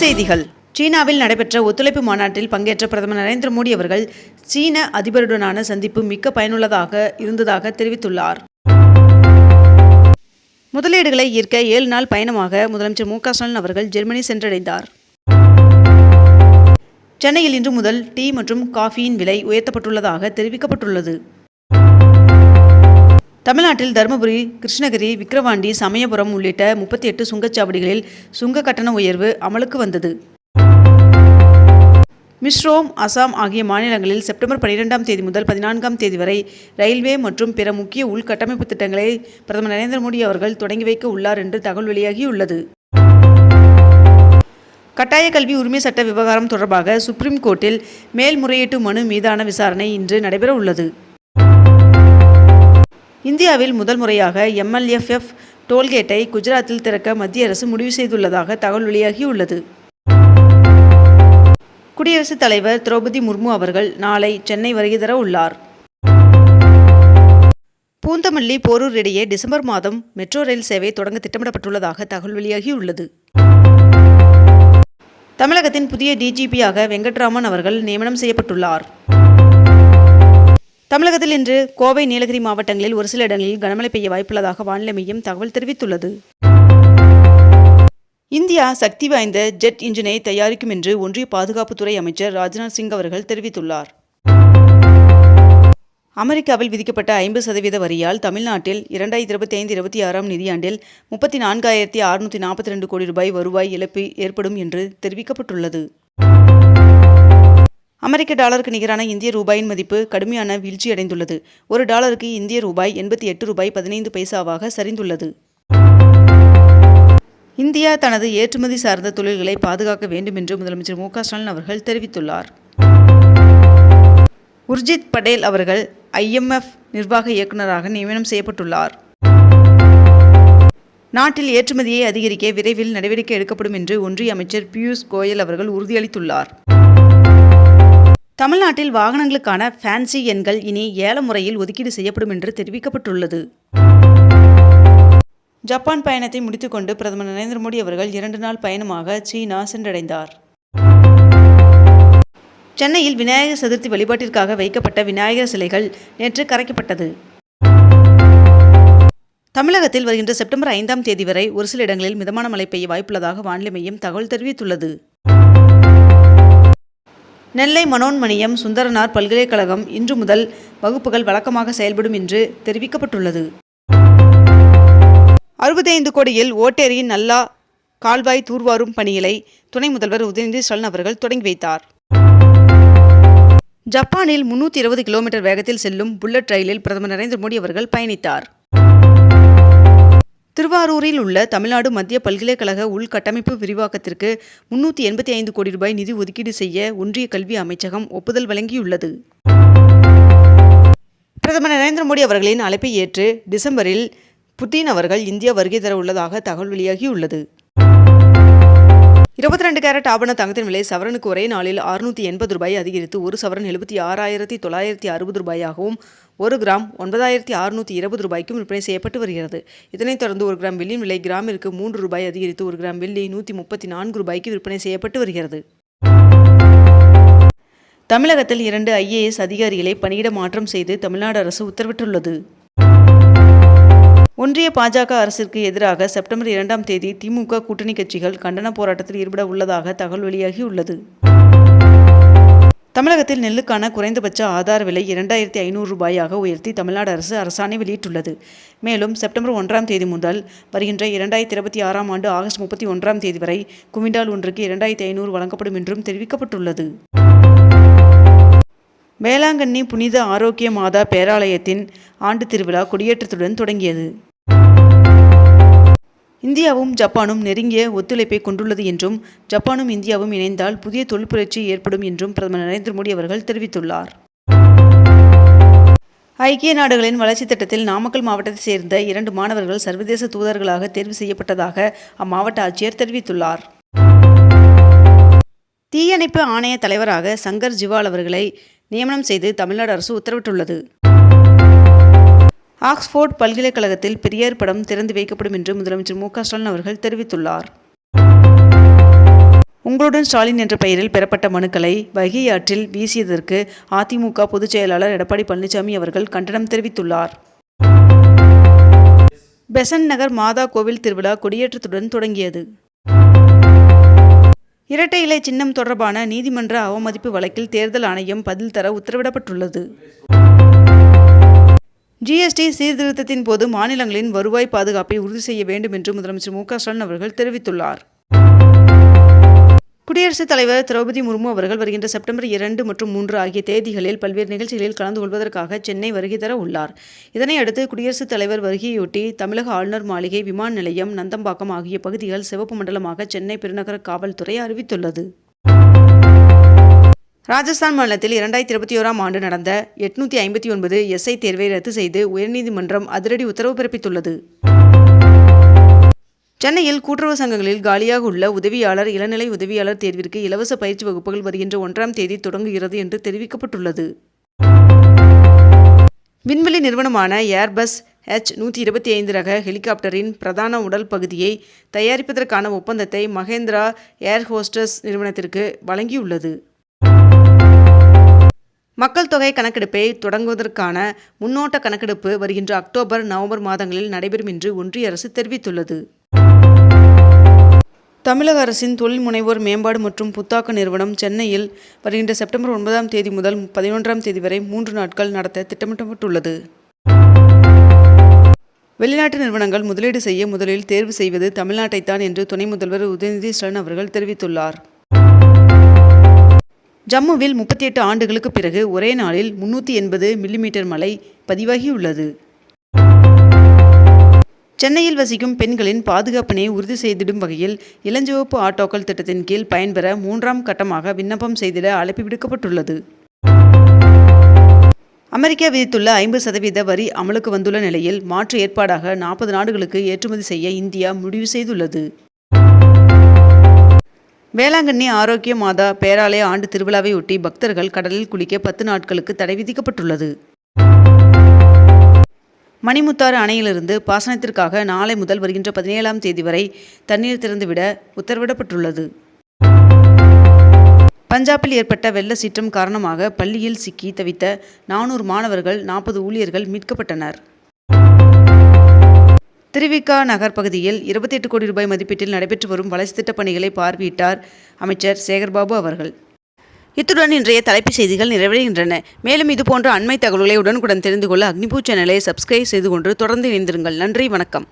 செய்திகள். சீனாவில் நடைபெற்ற ஒத்துழைப்பு மாநாட்டில் பங்கேற்ற பிரதமர் நரேந்திர மோடி அவர்கள் சீன அதிபருடனான சந்திப்பு மிக்க பயனுள்ளதாக இருந்ததாக தெரிவித்துள்ளார். முதலீடுகளை ஈர்க்க ஏழு நாள் பயணமாக முதலமைச்சர் மு க ஸ்டாலின் அவர்கள் ஜெர்மனி சென்றடைந்தார். சென்னையில் இன்று முதல் டீ மற்றும் காஃபியின் விலை உயர்த்தப்பட்டுள்ளதாக தெரிவிக்கப்பட்டுள்ளது. தமிழ்நாட்டில் தருமபுரி கிருஷ்ணகிரி விக்கிரவாண்டி சமயபுரம் உள்ளிட்ட முப்பத்தி எட்டு சுங்கச்சாவடிகளில் சுங்க கட்டண உயர்வு அமலுக்கு வந்தது. மிஸ்ரோம் அசாம் ஆகிய மாநிலங்களில் செப்டம்பர் பனிரெண்டாம் தேதி முதல் பதினான்காம் தேதி வரை ரயில்வே மற்றும் பிற முக்கிய உள்கட்டமைப்பு திட்டங்களை பிரதமர் நரேந்திர மோடி அவர்கள் தொடங்கி வைக்க உள்ளார் என்று தகவல் வெளியாகியுள்ளது. கட்டாய கல்வி உரிமை சட்ட விவகாரம் தொடர்பாக சுப்ரீம் கோர்ட்டில் மேல்முறையீட்டு மனு மீதான விசாரணை இன்று நடைபெற உள்ளது இந்தியாவில் முதல் முறையாக எம்எல்எஃப்எஃப் டோல்கேட்டை குஜராத்தில் திறக்க மத்திய அரசு முடிவு செய்துள்ளதாக தகவல் வெளியாகியுள்ளது. குடியரசுத் தலைவர் திரௌபதி முர்மு அவர்கள் நாளை சென்னை வருகை தர உள்ளார். பூந்தமல்லி போரூர் இடையே டிசம்பர் மாதம் மெட்ரோ ரயில் சேவை தொடங்க திட்டமிடப்பட்டுள்ளதாக தகவல் வெளியாகியுள்ளது. தமிழகத்தின் புதிய டிஜிபியாக வெங்கட்ராமன் அவர்கள் நியமனம் செய்யப்பட்டுள்ளார். தமிழகத்தில் இன்று கோவை நீலகிரி மாவட்டங்களில் ஒரு சில இடங்களில் கனமழை பெய்ய வாய்ப்புள்ளதாக வானிலை மையம் தகவல் தெரிவித்துள்ளது. இந்தியா சக்தி வாய்ந்த ஜெட் இன்ஜினை தயாரிக்கும் என்று ஒன்றிய பாதுகாப்புத்துறை அமைச்சர் ராஜ்நாத் சிங் அவர்கள் தெரிவித்துள்ளார். அமெரிக்காவில் விதிக்கப்பட்ட ஐம்பது சதவீத வரியால் தமிழ்நாட்டில் இரண்டாயிரத்தி இருபத்தி ஐந்து இருபத்தி ஆறாம் நிதியாண்டில் முப்பத்தி நான்காயிரத்தி அறுநூற்றி நாற்பத்தி ரெண்டு கோடி ரூபாய் வருவாய் இழப்பு ஏற்படும் என்று தெரிவிக்கப்பட்டுள்ளது. அமெரிக்க டாலருக்கு நிகரான இந்திய ரூபாயின் மதிப்பு கடுமையான வீழ்ச்சியடைந்துள்ளது ஒரு டாலருக்கு இந்திய ரூபாய் எண்பத்தி எட்டு ரூபாய் பதினைந்து பைசாவாக சரிந்துள்ளது. இந்தியா தனது ஏற்றுமதி சார்ந்த தொழில்களை பாதுகாக்க வேண்டும் என்று முதலமைச்சர் மு ஸ்டாலின் அவர்கள் தெரிவித்துள்ளார். உர்ஜித் படேல் அவர்கள் ஐஎம்எஃப் நிர்வாக இயக்குநராக நியமனம் செய்யப்பட்டுள்ளார். நாட்டில் ஏற்றுமதியை அதிகரிக்க விரைவில் நடவடிக்கை எடுக்கப்படும் என்று ஒன்றிய அமைச்சர் பியூஷ் கோயல் அவர்கள் உறுதியளித்துள்ளார். தமிழ்நாட்டில் வாகனங்களுக்கான ஃபேன்சி எண்கள் இனி ஏல முறையில் ஒதுக்கீடு செய்யப்படும் என்று தெரிவிக்கப்பட்டுள்ளது. ஜப்பான் பயணத்தை முடித்துக்கொண்டு பிரதமர் நரேந்திர மோடி அவர்கள் இரண்டு நாள் பயணமாக சீனா சென்றடைந்தார். சென்னையில் விநாயகர் சதுர்த்தி வழிபாட்டிற்காக வைக்கப்பட்ட விநாயகர் சிலைகள் நேற்று கரைக்கப்பட்டது. தமிழகத்தில் வருகின்ற செப்டம்பர் ஐந்தாம் தேதி வரை ஒரு சில இடங்களில் மிதமான மழை பெய்ய வாய்ப்புள்ளதாக வானிலை மையம் தகவல் தெரிவித்துள்ளது. நெல்லை மனோன்மணியம் சுந்தரனார் பல்கலைக்கழகம் இன்று முதல் வகுப்புகள் வழக்கமாக செயல்படும் என்று தெரிவிக்கப்பட்டுள்ளது. அறுபத்தைந்து கோடியில் ஓட்டேரி நல்லா கால்வாய் தூர்வாரும் பணிகளை துணை முதல்வர் உதயநிதி ஸ்டாலின் அவர்கள் தொடங்கி வைத்தார். ஜப்பானில் முன்னூற்றி இருபது கிலோமீட்டர் வேகத்தில் செல்லும் புல்லட் ரயிலில் பிரதமர் நரேந்திர மோடி அவர்கள் பயணித்தார். திருவாரூரில் உள்ள தமிழ்நாடு மத்திய பல்கலைக்கழக உள்கட்டமைப்பு விரிவாக்கத்திற்கு முன்னூற்றி எண்பத்தி ஐந்து கோடி ரூபாய் நிதி ஒதுக்கீடு செய்ய ஒன்றிய கல்வி அமைச்சகம் ஒப்புதல் வழங்கியுள்ளது. பிரதமர் நரேந்திர மோடி அவர்களின் அழைப்பை ஏற்று டிசம்பரில் புட்டின் அவர்கள் இந்தியா வருகை தர உள்ளதாக தகவல் வெளியாகியுள்ளது. இருபத்தி ரெண்டு கேரட் ஆபண தங்கத்தின் விலை சவரனுக்கு ஒரே நாளில் அறுநூற்றி எண்பது ரூபாய் அதிகரித்து ஒரு சவரன் எழுபத்தி ஆறாயிரத்தி தொள்ளாயிரத்தி அறுபது ரூபாயாகவும் ஒரு கிராம் ஒன்பதாயிரத்தி அறுநூற்றி இருபது ரூபாய்க்கும் விற்பனை செய்யப்பட்டு வருகிறது. இதனைத் தொடர்ந்து ஒரு கிராம் வெள்ளியின் விலை கிராமிற்கு மூன்று ரூபாய் அதிகரித்து ஒரு கிராம் வெள்ளி நூற்றி முப்பத்தி நான்கு ரூபாய்க்கு விற்பனை செய்யப்பட்டு வருகிறது. தமிழகத்தில் இரண்டு ஐஏஎஸ் அதிகாரிகளை பணியிட மாற்றம் செய்து தமிழ்நாடு அரசு உத்தரவிட்டுள்ளது. ஒன்றிய பாஜக அரசிற்கு எதிராக செப்டம்பர் இரண்டாம் தேதி திமுக கூட்டணி கட்சிகள் கண்டன போராட்டத்தில் ஈடுபட உள்ளதாக தகவல் வெளியாகியுள்ளது. தமிழகத்தில் நெல்லுக்கான குறைந்தபட்ச ஆதார விலை இரண்டாயிரத்தி ஐநூறு ரூபாயாக உயர்த்தி தமிழ்நாடு அரசு அரசாணை வெளியிட்டுள்ளது. மேலும் செப்டம்பர் ஒன்றாம் தேதி முதல் வருகின்ற இரண்டாயிரத்தி இருபத்தி ஆறாம் ஆண்டு ஆகஸ்ட் முப்பத்தி ஒன்றாம் தேதி வரை குவிண்டால் ஒன்றுக்கு இரண்டாயிரத்தி ஐநூறு வழங்கப்படும் என்றும் தெரிவிக்கப்பட்டுள்ளது. வேளாங்கண்ணி புனித ஆரோக்கிய மாதா பேராலயத்தின் ஆண்டு திருவிழா கொடியேற்றத்துடன் தொடங்கியது. இந்தியாவும் ஜப்பானும் நெருங்கிய ஒத்துழைப்பை கொண்டுள்ளது என்றும் ஜப்பானும் இந்தியாவும் இணைந்தால் புதிய தொழில் புரட்சி ஏற்படும் என்றும் பிரதமர் நரேந்திர மோடி அவர்கள் தெரிவித்துள்ளார். ஐக்கிய நாடுகளின் வளர்ச்சித் திட்டத்தில் நாமக்கல் மாவட்டத்தைச் சேர்ந்த இரண்டு மாணவர்கள் சர்வதேச தூதர்களாக தேர்வு செய்யப்பட்டதாக அம்மாவட்ட ஆட்சியர் தெரிவித்துள்ளார். தீயணைப்பு ஆணைய தலைவராக சங்கர் ஜிவால் அவர்களை நியமனம் செய்து தமிழ்நாடு அரசு உத்தரவிட்டுள்ளது. ஆக்ஸ்போர்ட் பல்கலைக்கழகத்தில் பெரியார் படம் திறந்து வைக்கப்படும் என்று முதலமைச்சர் மு ஸ்டாலின் அவர்கள் தெரிவித்துள்ளார். உங்களுடன் ஸ்டாலின் என்ற பெயரில் பெறப்பட்ட மனுக்களை வைகை ஆற்றில் வீசியதற்கு அதிமுக பொதுச் செயலாளர் எடப்பாடி பழனிசாமி அவர்கள் கண்டனம் தெரிவித்துள்ளார். பெசன் நகர் மாதா கோவில் திருவிழா கொடியேற்றத்துடன் தொடங்கியது. இரட்டை இலை சின்னம் தொடர்பான நீதிமன்ற அவமதிப்பு வழக்கில் தேர்தல் ஆணையம் பதில் தர உத்தரவிடப்பட்டுள்ளது. ஜிஎஸ்டி சீர்திருத்தத்தின் போது மாநிலங்களின் வருவாய் பாதுகாப்பை உறுதி செய்ய வேண்டும் என்று முதலமைச்சர் மு ஸ்டாலின் அவர்கள் தெரிவித்துள்ளார். குடியரசுத் தலைவர் திரௌபதி முர்மு அவர்கள் வருகின்ற செப்டம்பர் இரண்டு மற்றும் மூன்று ஆகிய தேதிகளில் பல்வேறு நிகழ்ச்சிகளில் கலந்து கொள்வதற்காக சென்னை வருகை தர உள்ளார். இதனை அடுத்து குடியரசுத் தலைவர் வருகையொட்டி தமிழக ஆளுநர் மாளிகை விமான நிலையம் நந்தம்பாக்கம் ஆகிய பகுதிகள் சிவப்பு மண்டலமாக சென்னை பெருநகர காவல்துறை அறிவித்துள்ளது. ராஜஸ்தான் மாநிலத்தில் இரண்டாயிரத்தி இருபத்தி ஓராம் ஆண்டு நடந்த எட்நூற்றி ஐம்பத்தி ஒன்பது எஸ்ஐ தேர்வை ரத்து செய்து உயர்நீதிமன்றம் அதிரடி உத்தரவு பிறப்பித்துள்ளது. சென்னையில் கூட்டுறவு சங்கங்களில் காலியாக உள்ள உதவியாளர் இளநிலை உதவியாளர் தேர்விற்கு இலவச பயிற்சி வகுப்புகள் வருகின்ற ஒன்றாம் தேதி தொடங்குகிறது என்று தெரிவிக்கப்பட்டுள்ளது. விண்வெளி நிறுவனமான ஏர்பஸ் ஹெச் நூற்றி இருபத்தி ஐந்து ரக ஹெலிகாப்டரின் பிரதான உடல் பகுதியை தயாரிப்பதற்கான ஒப்பந்தத்தை மகேந்திரா ஏர் ஹோஸ்டஸ் நிறுவனத்திற்கு வழங்கியுள்ளது. மக்கள் தொகை கணக்கெடுப்பை தொடங்குவதற்கான முன்னோட்ட கணக்கெடுப்பு வருகின்ற அக்டோபர் நவம்பர் மாதங்களில் நடைபெறும் என்று ஒன்றிய அரசு தெரிவித்துள்ளது. தமிழக அரசின் தொழில் முனைவோர் மேம்பாடு மற்றும் புத்தாக்க நிறுவனம் சென்னையில் வருகின்ற செப்டம்பர் ஒன்பதாம் தேதி முதல் பதினொன்றாம் தேதி வரை மூன்று நாட்கள் நடத்த திட்டமிட்டப்பட்டுள்ளது வெளிநாட்டு நிறுவனங்கள் முதலீடு செய்ய முதலில் தேர்வு செய்வது தமிழ்நாட்டைத்தான் என்று துணை முதல்வர் உதயநிதி ஸ்டாலின் அவர்கள் தெரிவித்துள்ளார். ஜம்முவில் முப்பத்தி எட்டு ஆண்டுகளுக்கு பிறகு ஒரே நாளில் முன்னூற்றி எண்பது மில்லிமீட்டர் மழை பதிவாகியுள்ளது. சென்னையில் வசிக்கும் பெண்களின் பாதுகாப்பினை உறுதி செய்திடும் வகையில் இளஞ்சிவப்பு ஆட்டோக்கள் திட்டத்தின் கீழ் பயன்பெற மூன்றாம் கட்டமாக விண்ணப்பம் செய்திட அழைப்பு விடுக்கப்பட்டுள்ளது. அமெரிக்கா விதித்துள்ள ஐம்பது சதவீத வரி அமலுக்கு வந்துள்ள நிலையில் மாற்று ஏற்பாடாக நாற்பது நாடுகளுக்கு ஏற்றுமதி செய்ய இந்தியா முடிவு செய்துள்ளது. வேளாங்கண்ணி ஆரோக்கிய மாதா பேராலய ஆண்டு திருவிழாவை ஒட்டி பக்தர்கள் கடலில் குளிக்க பத்து நாட்களுக்கு தடை விதிக்கப்பட்டுள்ளது. மணிமுத்தாறு அணையிலிருந்து பாசனத்திற்காக நாளை முதல் வருகின்ற பதினேழாம் தேதி வரை தண்ணீர் திறந்துவிட உத்தரவிடப்பட்டுள்ளது. பஞ்சாபில் ஏற்பட்ட வெள்ள சீற்றம் காரணமாக பள்ளியில் சிக்கி தவித்த நானூறு மாணவர்கள் நாற்பது ஊழியர்கள் மீட்கப்பட்டனர். திருவிக்கா நகர் பகுதியில் இருபத்தி எட்டு கோடி ரூபாய் மதிப்பீட்டில் நடைபெற்று வரும் வளர்ச்சி திட்டப் பணிகளை பார்வையிட்டார் அமைச்சர் சேகர்பாபு அவர்கள். இத்துடன் இன்றைய தலைப்புச் செய்திகள் நிறைவடைகின்றன. மேலும் இதுபோன்ற அண்மை தகவல்களை உடனுக்குடன் தெரிந்து கொள்ள அக்னிபூ சேனலை சப்ஸ்கிரைப் செய்து கொண்டு தொடர்ந்து இணைந்திருங்கள். நன்றி வணக்கம்.